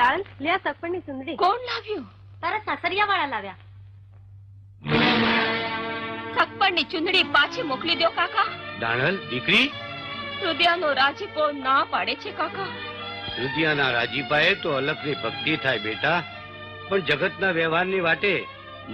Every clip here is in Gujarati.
દાળ લે આ સગપણની સુંદરી. કોણ લાવ્યું? તારા સાસરિયા વાળા લાવ્યા. સકપણની ચુંદડી પાછી મોકલી દો કાકા. દાણલ દીકરી? રુદિયાનો રાજીપો ના પાડે છે કાકા. રુદિયાના રાજીપાએ તો અલગની ભક્તિ થાય બેટા. પણ જગતના વ્યવહારની વાટે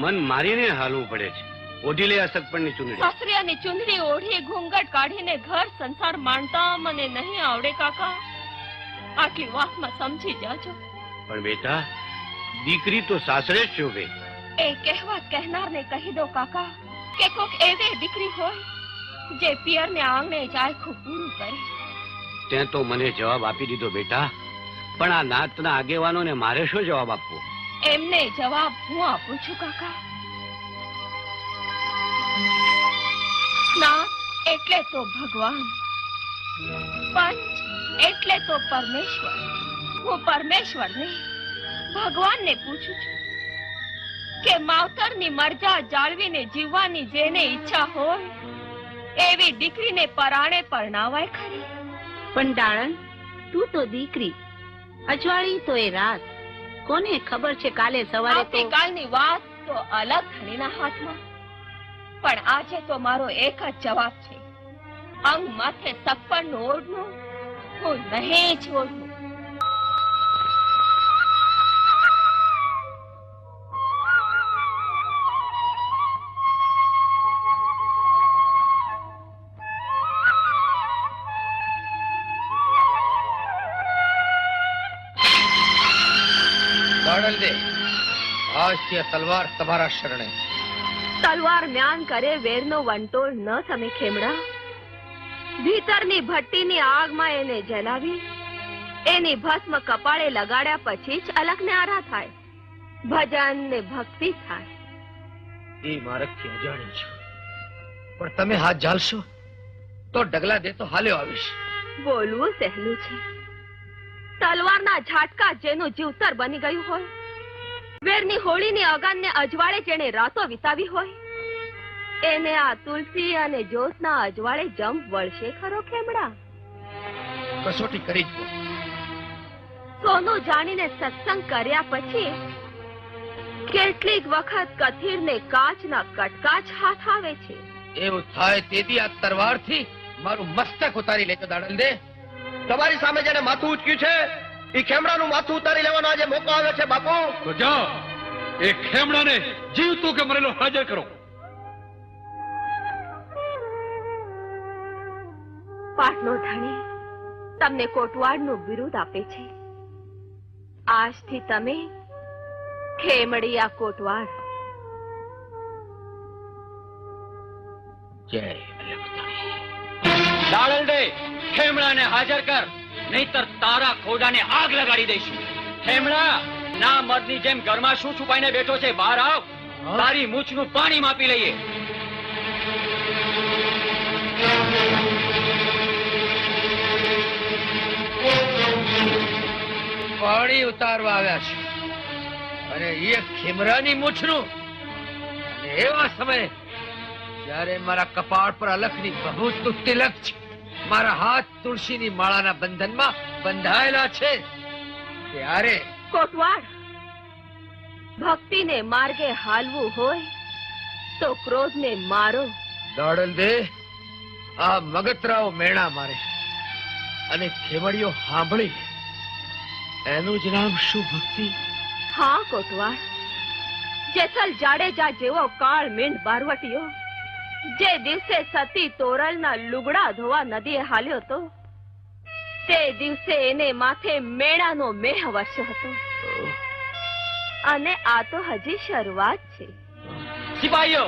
મન મારીને હાલવું પડે છે. ઓઢી લે આ સકપણની ચુંદડી. સાસરિયાની ચુંદડી ઓઢી ઘૂંઘટ કાઢીને ઘર સંસાર માણતા મને નહીં આવડે કાકા. આટલી વાતમાં સમજી જાજો. પણ બેટા દીકરી તો સાસરે જ શોભે. એ કહેવત કહેનારને કહી દો કાકા કે કોક એવી દીકરી હોય જે પિયરને આંગણે જાય ખૂબ પૂરું કરે. તે તો મને જવાબ આપી દીધો બેટા પણ આ નાતના આગેવાનોને મારે શું જવાબ આપવો? એમને જવાબ હું આપું છું કાકા. ના એટલે તો ભગવાન પંચ એટલે તો પરમેશ્વર. હું પરમેશ્વરને ભગવાનને પૂછું છું કે માવતરની મરજા જાળવીને જીવવાની જેને ઈચ્છા હોય એવી દીકરીને પરાણે પરણાવાય ખરી? પણ દાણન તું તો દીકરી અજવાળી તો એ રાત. કોને ખબર છે કાલે સવારે તો કાલની વાત તો અલગ ધણીના હાથમાં. પણ આજે તો મારો એક જ જવાબ છે. અંગ માથે સપ્પન ઓઢનું હું નહીં છોડું આજથી તલવાર તમારા શરણે. તલવાર મ્યાન કરે વેરનો વંટોળ ન સમે ખેમડા? ભીતરની ભટ્ટીની આગમાં એને જલાવી એની ભસ્મ કપાળે લગાડ્યા પછી જ અલગને આરા થાય. ભજન ને ભક્તિ થાય. એ મારકથી અજાણી છું? પણ તમે હાથ ઝાલશો તો ડગલા દે તો હાલ્યો આવીશ. બોલવું સહેલું છે. તલવારના ઝાટકા જેનું જીવતર બની ગયું હોય વેરની હોળીની અગાનને અજવાળે જેણે રાતો વિતાવી હોય એને આ તુલસી અને જ્યોતના અજવાળે જમ વળશે ખરો ખેમડા? કસોટી કરી જ સોનું જાણીને સત્સંગ કર્યા પછી કેટલીક વખત કથીરને કાચના કટકા જ હાથ આવે છે. એવું થાય તેથી આ તરવારથી મારું મસ્તક ઉતારી લેજો દાડલ દે. તમારી સામે જેને માથું ઉચક્યું છે એ ખેમડાનું માથું ઉતારી લેવાનો આજે મોકો આવ્યો છે બાપુ. તો જાઓ. એ ખેમડાને જીવતું કે મરેલો હાજર કરો. પાટનો ધણી તમને કોટવાડનું બિરુદ આપે છે. આજથી તમે ખેમડિયા કોટવાડ જય ખેમડાને હાજર કર. નહીતર તારા ખોડાને આગ લગાડી દઈશું. ખેમડા ના મરની જેમ ઘરમાં શું છુપાઈને બેઠો છે બહાર આવ. તારી મૂછનું પાણી માપી લઈએ. પાણી ઉતારવા આવ્યા છે. અને એ ખીમરાની મૂછનું. એવા સમયે જ્યારે મારા કપાળ પર અલખની તો તિલક છે. મારા હાથ તુલસીની માળાના બંધનમાં બંધાયેલા છે. ત્યારે કોટવાડ ભક્તિને માર્ગે હાલવું હોય તો ક્રોધને મારો. દોડલ દે આ મગતરાઓ મેણા મારે અને ખેવડીઓ સાંભળી એનું જ નામ શું ભક્તિ? હા કોટવાડ જેસલ જાડેજા જેવો કાળ મીંડ બારવટીયો જે દિવસે સતી તોરલના લુગડા ધોવા નદીએ હાલ્યો હતો તે દિવસે એને માથે મેણાનો મેહ વર્ષ હતો. અને આ તો હજી શરૂઆત છે. સિપાહીઓ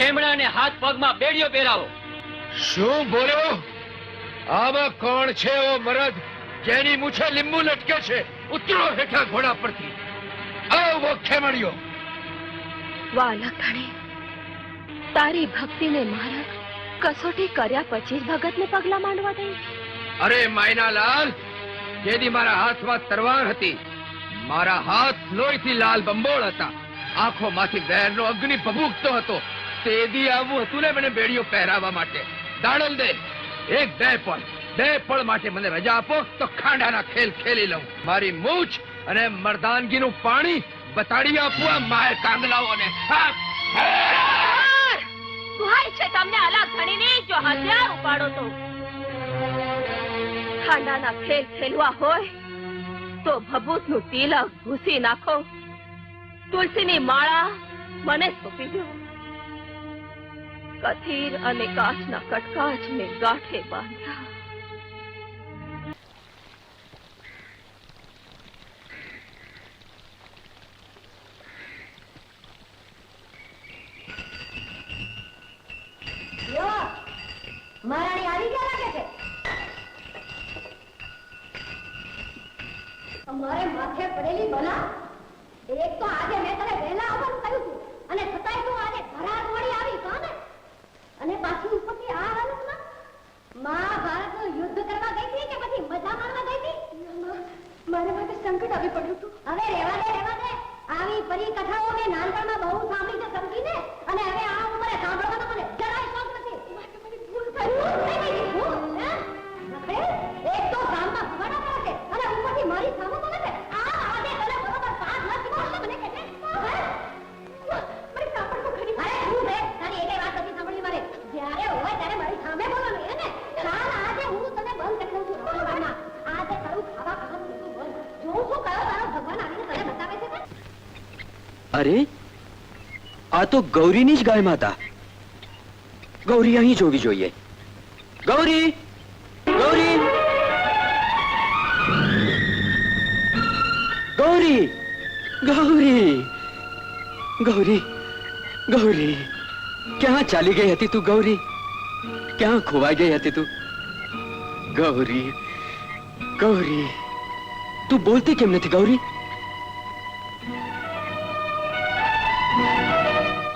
એમણાને હાથ પગમાં બેડીઓ પહેરાવો. શું બોલ્યો આમાં કોણ છે ઓ મરદ જેની મૂછે લીંબુ લટકે છે? ઉતરો હેઠા ઘોડા પરથી. આવો વાલા ધણી તારી ભક્તિને મારા કસોટી કર્યા પછી જ ભગતને પગલા માંડવા દઈ. અરે માયનાલાલ જેદી મારા હાથમાં તરવાર હતી, મારા હાથ લોહીથી લાલ બંબોળ હતા. આંખોમાંથી વેરનો અગ્નિ ભભૂકતો હતો. તેદી આવું હતું ને મને બેડીઓ પહેરાવવા માટે. દાડલ દે, એક બે પળ બે પળ માટે મને રજા આપો, તો ખાંડાના ખેલ ખેલી લઉં. મારી મૂછ અને મર્દાનગીનું પાણી બતાડી આપવું આ માય કાંગલાઓને હા. સુહાય છે તમને અલગ ધણીની જો હથિયાર ઉપાડો તો. ખાંડાના ખેલ ફેલવા હોય તો ભભૂતનું તિલક ભૂસી નાખો. તુલસીની માળા મને સોંપી દો. કથીર અને કાચના કટકા જ મેં ગાંઠે બાંધ્યા. મહારાણી આવી ગયા લાગે છે? અમારે માથે પડેલી બલા? એક તો આજે મેં તને વહેલા આવવાનું કહ્યું હતું અને છતાંય તું આજે ઘરાર વળી આવી કોને અને પાછી ઉપરથી આ હાલતમાં મહાભારતનું યુદ્ધ કરવા ગઈ હતી કે પછી મજા મારવા ગઈ હતી? મારે માટે સંકટ આવી પડ્યું હતું. હવે રહેવા દે રહેવા દે. આવી પરી કથાઓ મેં નાનપણમાં બહુ સાંભળી સમજીને અને હવે આ અરે આ તો ગૌરીની જ ગાય માતા ગૌરી અહીં જોવી જોઈએ ગૌરી ગૌરી ગૌરી ગૌરી ગૌરી ગૌરી ક્યાં ચાલી ગઈ હતી તું ગૌરી ક્યાં ખોવાઈ ગઈ હતી તું ગૌરી ગૌરી તું બોલતી કેમ નથી ગૌરી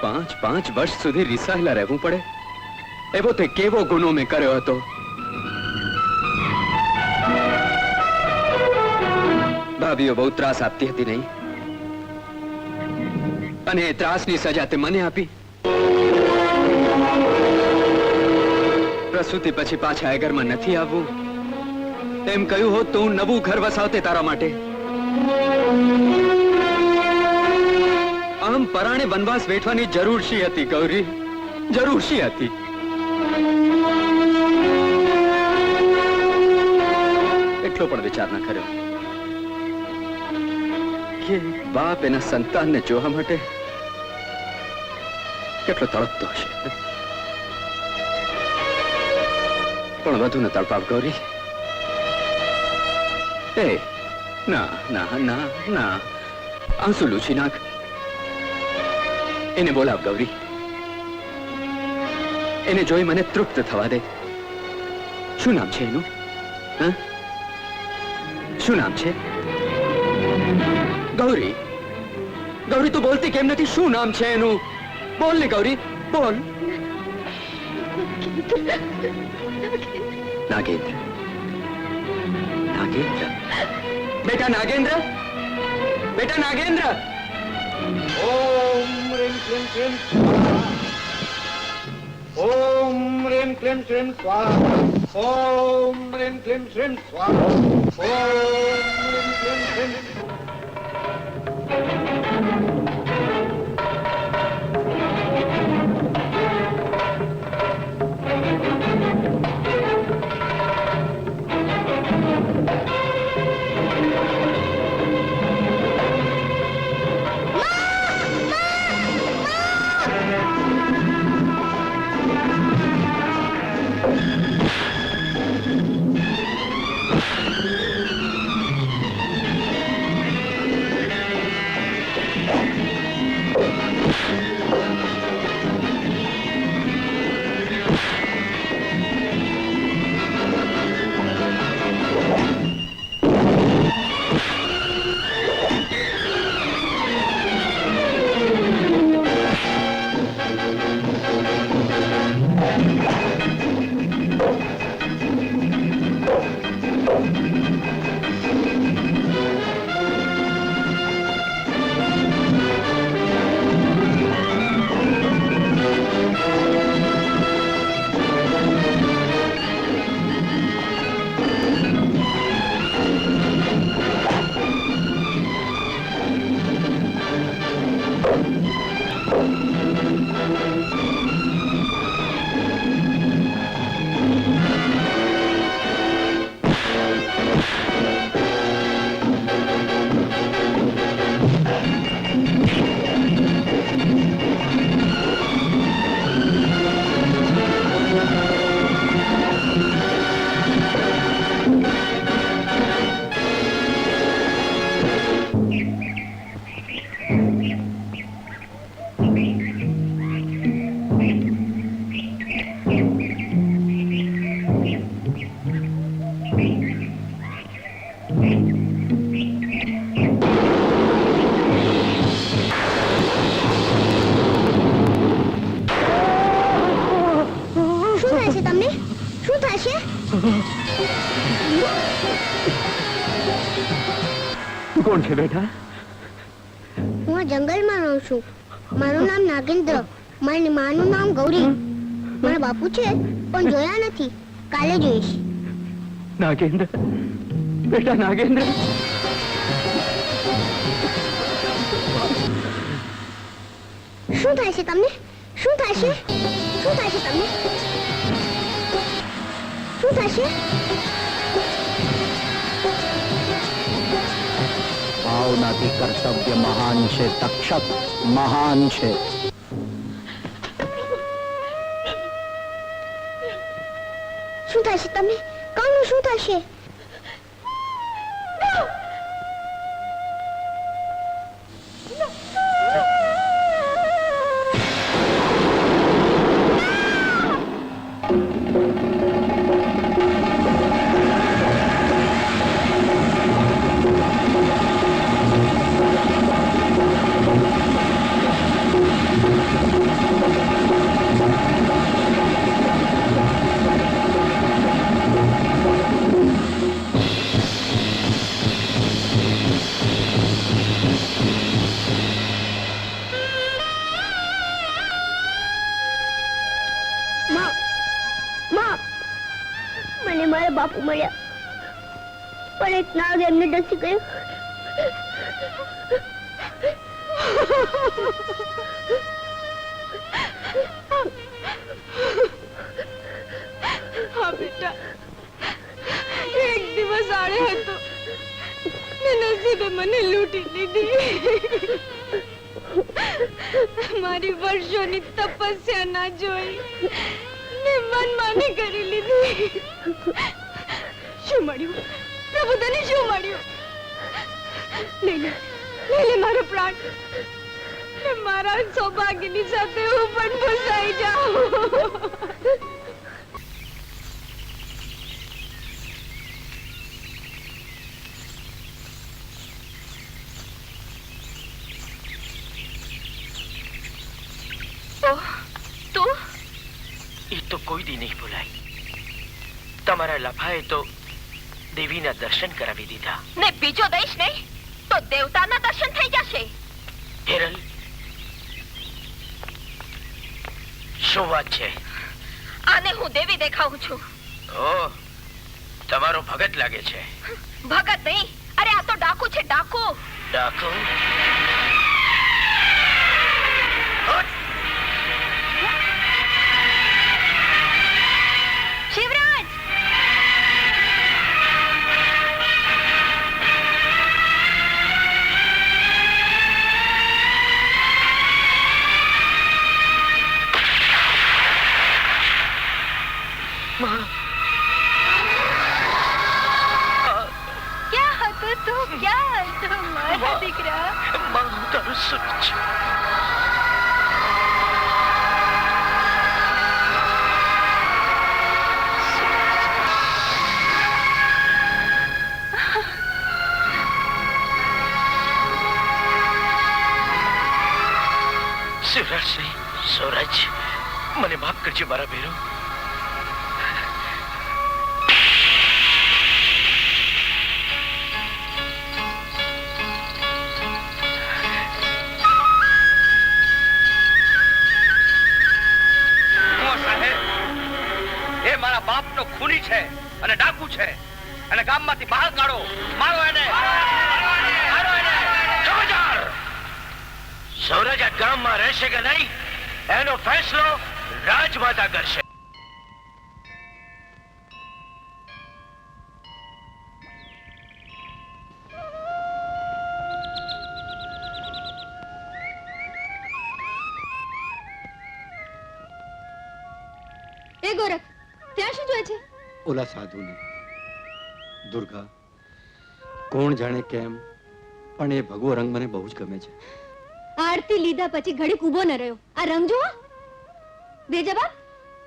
પાંચ પાંચ વર્ષ સુધી રિસાયેલા રહેવું પડે? એવો તે કેવો ગુનો મેં કર્યો હતો? ભાભીઓ, બહુ ત્રાસ આપતી હતી નહીં? અને એ ત્રાસની સજા તે મને આપી? પ્રસૂતિ પછી પાછા એ ઘરમાં નથી આવવું? એમ કહ્યું હોત તો હું નવું ઘર વસાવતે તારા માટે. પરાણે વનવાસ વેઠવાની જરૂર શી હતી, ગૌરી? જરૂર શી હતી? એટલો પણ વિચાર ન કર્યો. કે બાપ એના સંતાનને જોવા માટે કેટલો તળપતો હશે? પણ વધુ ન તડપાવ, ગૌરી. એ, ના ના ના ના. આંસુ લૂછી નાખ. એને બોલાવ, ગૌરી. એને જોઈ મને તૃપ્ત થવા દે. શું નામ છે એનું? શું નામ છે? ગૌરી ગૌરી, તું બોલતી કેમ નથી? શું નામ છે એનું? બોલ ને, ગૌરી, બોલ. નાગેન્દ્ર. નાગેન્દ્ર? બેટા નાગેન્દ્ર? બેટા નાગેન્દ્ર? ઓમ ह्रीं क्लीं क्लीं ॐ ह्रीं क्लीं श्रीं स्वाहा ॐ ह्रीं क्लीं श्रीं स्वाहा ॐ ह्रीं क्लीं श्रीं તું કોણ છે બેટા? હું આ જંગલમાં રહું છું. મારું નામ નાગેન્દ્ર. મારી માનું નામ ગૌરી. મારા બાપુ છે પણ જોયા નથી. કાલે જોઈશ. નાગેન્દ્ર? બેટા નાગેન્દ્ર? શું થાય છે તમને? શું થાય છે? શું થાય છે તમને? શું થશે ભાવનાથી કર્તવ્ય મહાન છે તક્ષક મહાન છે શું થશે? તમને કાનું શું થશે? ડસી ગયું. મને લૂંટી લીધી. મારી વર્ષોની તપસ્યા ના જોઈ ને મનમાની કરી લીધી. શું મળ્યું? પ્રભુ બધાને શું મળ્યું? લઈ લે લઈ લે મારો પ્રાણ. ને મારા સૌભાગ્યની સાથે હું પણ ફસાઈ જાઉં. એ તો કોઈ દી નહીં ભૂલાય. તમારા લફાએ તો દેવીના દર્શન કરાવી દીધા. ને બીજો દઈશ નહીં તો દેવતાના દર્શન થઈ જશે. હિરલ શું વાત છે? આને હું દેવી દેખાઉં છું. ઓ તમારો ભગત લાગે છે. ભગત નહીં અરે આ તો ડાકુ છે ડાકુ. ડાકુ? સૌરાજ મને માફ કરજો મારા ભેરો. મારા બાપનો ખૂની છે અને ડાકુ છે. અને ગામમાંથી બહાર કાઢો. મારો એને! સૌરાજ આ ગામમાં રહેશે કે નહીં? એનો ફેસલો રાજમાતા કરશે. એ ગોરખ ત્યાં શું જોઈએ છે? ઓલા સાધુને. દુર્ગા કોણ જાણે કેમ પણ એ ભગવો રંગ મને બહુ જ ગમે છે. આરતી લીધા પછી ઘડીક ઊભો ન રહ્યો. આ રંગ જુઓ. બે જવાબ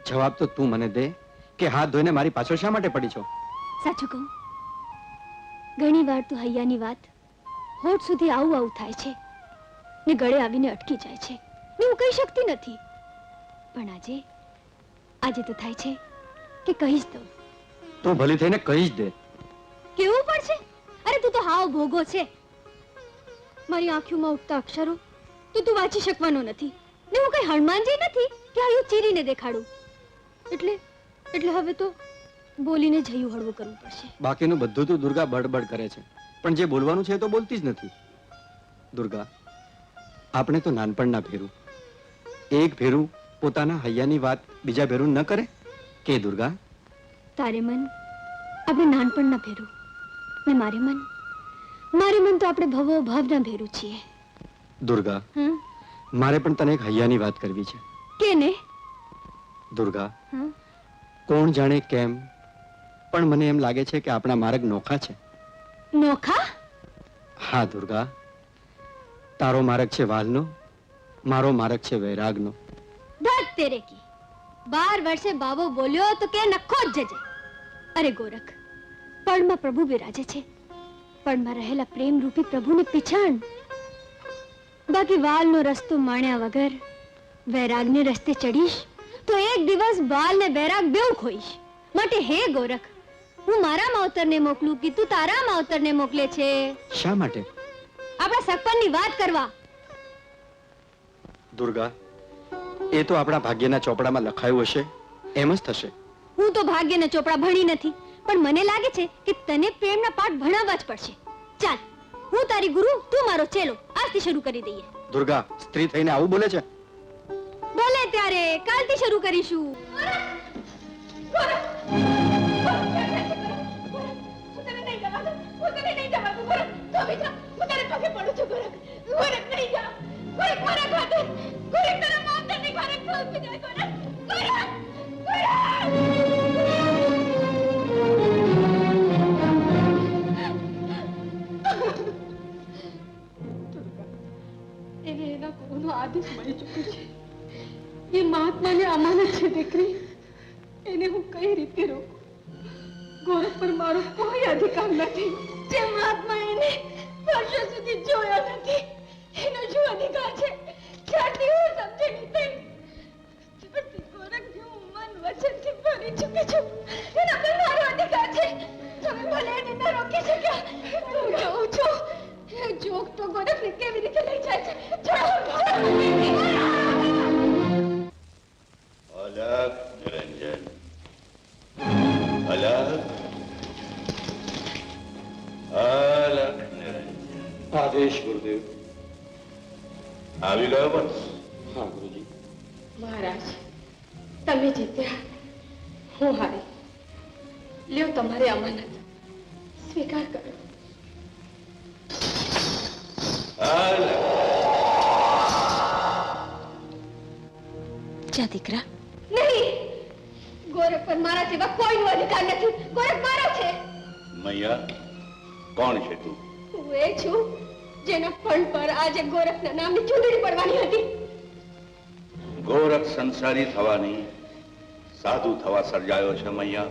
જવાબ તો તું મને દે કે હાથ ધોઈને મારી પાછળ શા માટે પડી છો? સાચું કહું. ઘણી વાર તો હૈયાની વાત હોઠ સુધી આવું આવું થાય છે ને ગળે આવીને અટકી જાય છે. ને હું કહી શકતી નથી. પણ આજે આજે તો થાય છે કે કહી જ દઉં તું ભલી થઈને કહી જ દે. કેવું પડશે અરે તું તો હાવ ભોગો છે. મારી આંખોમાં ઉઠતા અક્ષરો તો તું વાંચી શકવાનો નથી. ને હું કઈ હનુમાનજી નથી કે આયું ચીરીને દેખાડું? એટલે એટલે હવે તો બોલીને જયું હળવું કરવું પડશે. બાકીનું બધું તો દુર્ગા બડબડ કરે છે. પણ જે બોલવાનું છે તો બોલતી જ નથી. દુર્ગા આપણે તો નાનપણના ભેરું. એક ભેરું પોતાના હૈયાની વાત બીજા ભેરું ન કરે? કે દુર્ગા? તારે મન? આપણે નાનપણના ભેરું. ને મારે મન? મારે મન તો આપણે ભવો ભાવના ભેરું છીએ. દુર્ગા મારે પણ તને એક હૈયાની વાત કરવી છે. કેને? દુર્ગા કોણ જાણે કેમ પણ મને એમ લાગે છે કે આપણા માર્ગ નોખા છે. નોખા? હા દુર્ગા. તારો માર્ગ છે વાલનો મારો માર્ગ છે વૈરાગનો. ધક તેરે કી. બાર વર્ષે બાવો બોલ્યો તો કે નખો જ જજે. અરે ગોરખ પળમાં પ્રભુ બિરાજે છે. પળમાં રહેલા પ્રેમ રૂપી પ્રભુને પીછાણ બાકી વાલનો રસ્તો માણ્યા વગર વૈરાગને રસ્તે ચડીશ તો એક દિવસ બાલ ને વૈરાગ બેવ ખોઈશ માટે હે ગોરખ હું મારા માવતરને મોકલું કે તું તારા માવતરને મોકલે છે? શા માટે? આપણા સગપણની વાત કરવા. દુર્ગા એ તો આપણા ભાગ્યના ચોપડામાં લખાયું હશે. એમ જ થશે. હું તો ભાગ્યના ચોપડા ભણી નથી પણ મને લાગે છે કે તને પ્રેમના પાઠ ભણાવવા જ પડશે. ચાલ. હું તારી ગુરુ તું મારો ચેલો. આજથી શરૂ કરી દઈએ. દુર્ગા સ્ત્રી થઈને આવું બોલે છે? બોલે ત્યારે કાલથી શરૂ કરીશું. એને છે? તમે ભલે એને ન રોકી શક્યા. હું જોઉં છું. જોગ તો ગોરખને કેવી જા દીકરા. નહીં! ગોરખ પર મારા જેવા કોઈનો અધિકાર નથી. ગોરખ મારો છે. મૈયા કોણ છે તું? હું એ છું જેના ફંડ પર આજે ગોરખના નામની ચૂંટણી પડવાની હતી. ગોરખ સંસારી થવાની સાધુ થવા સર્જાયો છે મૈયા.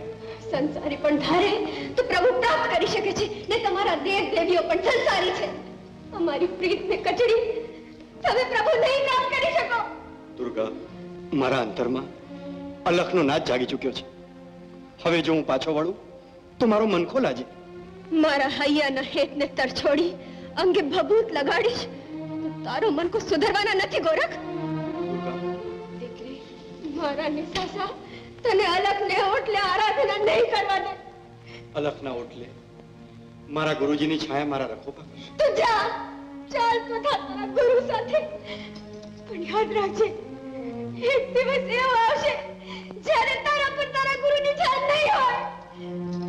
સંસારી પણ ધારે તો પ્રભુ પ્રાપ્ત કરી શકે છે. ને તમારા દેવ દેવીઓ પણ સંસારી છે. અમારી પ્રીતને કચડી તમે પ્રભુ નહીં પ્રાપ્ત કરી શકો. દુર્ગા મારા અંતરમાં અલખનો નાદ જાગી ચૂક્યો છે. હવે જો હું પાછો વળું તો મારો મનખો લાજે મારા હૈયાના હેતને તરછોડી અંગે ભભૂત લગાડીશ તો તારું મન કો સુધરવાના નથી ગોરખ. દીકરી મારા નિસાસા તને અલખને ઓટલે આરાધના નહીં કરવા દે. અલખના ઓટલે? મારા ગુરુજીની છાયા મારા રખો પર તું જા ચાલ કથા તારા ગુરુ સાથે. પણ યાદ રાખજે એક દિવસ એવો આવશે જ્યારે તારા પર તારા ગુરુની જાણ નહીં હોય